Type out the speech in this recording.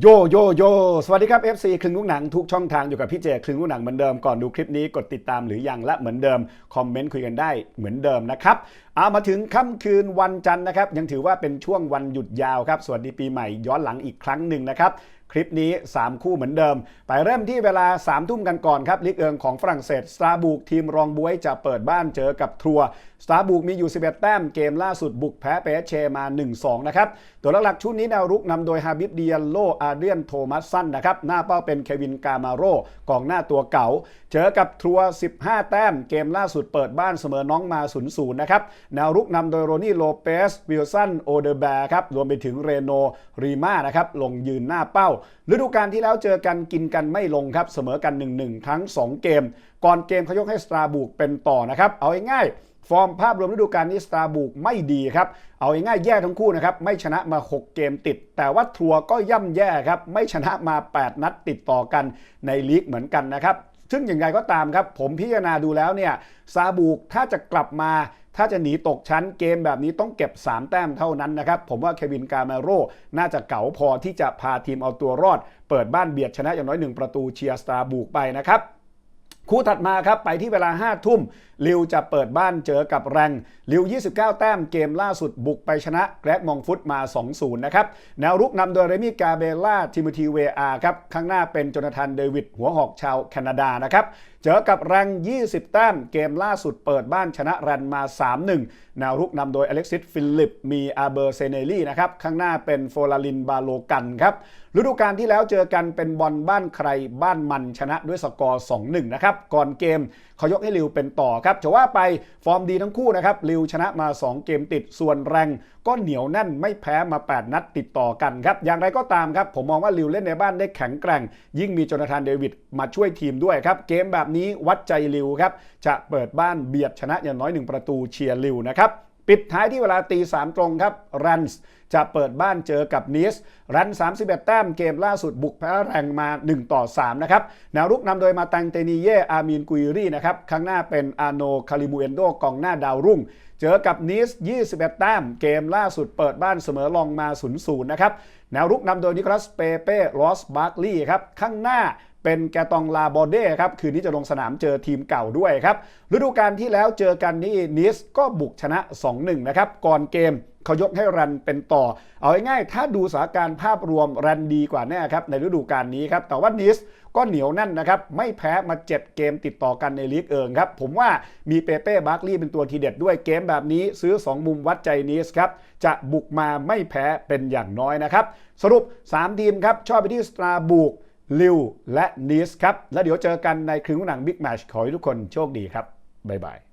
โยโยโยสวัสดีครับ FC คลึงลูกหนังทุกช่องทางอยู่กับพี่เจคลึงลูกหนังเหมือนเดิมก่อนดูคลิปนี้กดติดตามหรือยังและเหมือนเดิม คอมเมนต์คุยกันได้เหมือนเดิมนะครับเอามาถึงค่ำคืนวันจันทร์นะครับ ยังถือว่าเป็นช่วงวันหยุดยาวครับ สวัสดีปีใหม่ย้อนหลังอีกครั้งหนึ่งนะครับคลิปนี้ 3 คู่เหมือนเดิม ไปเริ่มที่เวลา 3 ทุ่มกันก่อนครับลิกเอิงของฝรั่งเศสสตาร์บุกทีมรองบวยจะเปิดบ้านเจอกับทัวร์สตาร์บุกมีอยู่ 11 แต้มเกมล่าสุดบุกแพ้เปเชมา 1-2 นะครับ ตัวหลักๆชุดนี้แนวรุกนำโดยฮาบิบเดียโลอาเดียนโทมัสสันนะครับ หน้าเป้าเป็นเควินกามาโรกองหน้าตัวเก่า เจอกับทัวร์15 แต้มเกมล่าสุดเปิดบ้านเสมอน้องมา 0-0 นะครับแนวรุกนำโดยโรนี่โลเปสวิลสันโอเดแบร์ครับรวมไปถึงเรโนรีมานะครับลงยืนหน้าเป้าฤดูกาลที่แล้วเจอกันกินกันไม่ลงครับเสมอกัน 1-1 ทั้ง 2 เกม ก่อนเกมเขายกให้สตราบูกเป็นต่อนะครับ เอาง่ายๆฟอร์มภาพรวมฤดูกาลนี้สตราบูกไม่ดีครับ เอาง่ายๆแย่ทั้งคู่นะครับ ไม่ชนะมา 6 เกมติด แต่ว่าทัวร์ก็ย่ำแย่ครับ ไม่ชนะมา 8 นัดติดต่อกันในลีกเหมือนกันนะครับ ซึ่งอย่างไรก็ตามครับ ผมพิจารณาดูแล้วเนี่ยซาบูกถ้าจะกลับมา ถ้าจะหนีตกชั้นเกมแบบนี้ต้องเก็บ 3 แต้มเท่านั้นนะครับ ผมว่าเควินกาเมโรน่าจะเก๋าพอที่จะพาทีมเอาตัวรอด เปิดบ้านเบียดชนะอย่างน้อย 1 ประตูเชียร์สตาร์บูกไปนะครับคู่ถัดมาครับ ไปที่เวลา 5 ทุ่ม ลิวจะเปิดบ้านเจอกับแรง ลิว 29 แต้มเกมล่าสุดบุกไปชนะแกรกมองฟุตมา 2-0 นะครับ แนวรุกนำโดยเรมี่กาเบล่า ทิโมธีเวอาครับ ข้างหน้าเป็นโจนาธานเดวิดหัวหอกชาวแคนาดานะครับ เจอกับแรง 20 แต้มเกมล่าสุดเปิดบ้านชนะแรนมา 3-1 แนวรุกนำโดยอเล็กซิสฟิลิป มีอาเบอร์เซเนลี่นะครับ ข้างหน้าเป็นโฟลารินบาโลกันครับ ฤดูกาลที่แล้วเจอกันเป็นบอลบ้านใครบ้านมันชนะด้วยสกอร์ 2-1 นะครับ ก่อนเกมเขายกให้ลิวเป็นต่อครับจะว่าไปฟอร์มดีทั้งคู่นะครับลิวชนะมา 2 เกมติดส่วนแรงก็เหนียวแน่นไม่แพ้มา 8 นัดติดต่อกันครับอย่างไรก็ตามครับผมมองว่าลิวเล่นในบ้านได้แข็งแกร่ง ยิ่งมีโจนาธานเดวิดมาช่วยทีมด้วยครับเกมแบบนี้วัดใจลิวครับจะเปิดบ้านเบียดชนะอย่างน้อย 1 ประตูเชียร์ลิวนะครับปิดท้ายที่เวลาตีสามตรงครับรันส์จะเปิดบ้านเจอกับนิสรัน 31 แต้มเกมล่าสุดบุกแพ้แรงมา 1 ต่อ 3 นะครับแนวรุกนำโดยมาตังเตนีเย่อามีนกุยรี่นะครับข้างหน้าเป็นอาโนคาริมูเอนโดกองหน้าดาวรุ่ง เจอกับนิส 21 แต้มเกมล่าสุดเปิดบ้านเสมอลองมา 0-0 นะครับแนวรุกนำโดยนิคลัสเปเป้ลอสบาร์กลีย์ครับข้างหน้า เป็นแกตองลาบอเด้ครับ คืนนี้จะลงสนามเจอทีมเก่าด้วยครับฤดูกาลที่แล้วเจอกันนี่นิสก็บุกชนะ 2-1 นะครับ ก่อนเกมเขายกให้รันเป็นต่อ เอาง่ายๆ ถ้าดูสถานการณ์ภาพรวมรันดีกว่าแน่ครับ ในฤดูกาลนี้ครับ แต่ว่านิสก็เหนียวแน่นนะครับ ไม่แพ้มา 7 เกมติดต่อกันในลีกเอิงครับ ผมว่ามีเปเป้บาร์กลีย์เป็นตัวทีเด็ดด้วยเกมแบบนี้ซื้อ 2 มุมวัดใจนิสครับ จะบุกมาไม่แพ้เป็นอย่างน้อยนะครับ สรุป 3 ทีมครับ ชอบไปที่สตราบูก ลิวและนีสครับ แล้วเดี๋ยวเจอกันในคืนหนังบิ๊กแมชขอให้ทุกคนโชคดีครับ บ๊ายบาย